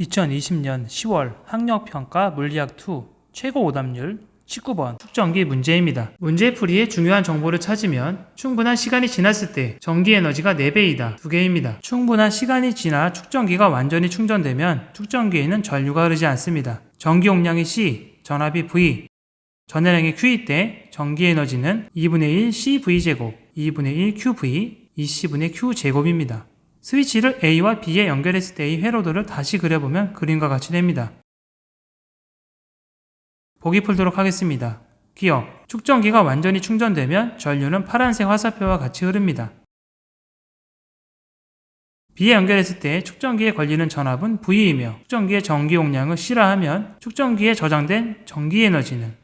2020년 10월 학력평가 물리학2 최고 오답률 19번 축전기 문제입니다. 문제풀이의 중요한 정보를 찾으면 충분한 시간이 지났을 때 전기 에너지가 4배이다. 두 개입니다. 충분한 시간이 지나 축전기가 완전히 충전되면 축전기에는 전류가 흐르지 않습니다. 전기 용량이 C, 전압이 V, 전해량이 Q일 때 전기 에너지는 2분의 1 CV 제곱, 2분의 1 QV, 20분의 Q 제곱입니다. 스위치를 A와 B에 연결했을 때의 회로도를 다시 그려보면 그림과 같이 됩니다. 보기 풀도록 하겠습니다. 기억. 축전기가 완전히 충전되면 전류는 파란색 화살표와 같이 흐릅니다. B에 연결했을 때 축전기에 걸리는 전압은 V이며 축전기의 전기 용량을 C라 하면 축전기에 저장된 전기 에너지는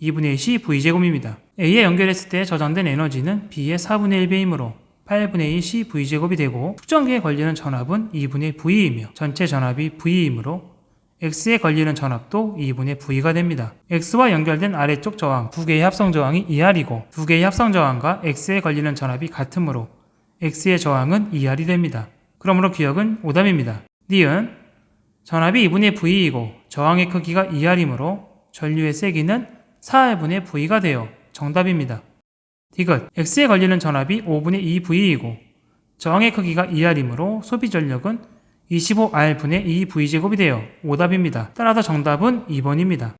2분의 1이 V제곱입니다. A에 연결했을 때 저장된 에너지는 B의 4분의 1배이므로 8분의 1 C V제곱이 되고 축전기에 걸리는 전압은 2분의 V이며 전체 전압이 V이므로 X에 걸리는 전압도 2분의 V가 됩니다. X와 연결된 아래쪽 저항 두 개의 합성 저항이 2R이고 두 개의 합성 저항과 X에 걸리는 전압이 같으므로 X의 저항은 2R이 됩니다. 그러므로 기억은 오답입니다. 니은 전압이 2분의 V이고 저항의 크기가 2R이므로 전류의 세기는 4R분의 V가 되어 정답입니다. 디귿 X에 걸리는 전압이 5분의 2V이고 저항의 크기가 2R이므로 소비 전력은 25R분의 2V제곱이 되어 오답입니다. 따라서 정답은 2번입니다.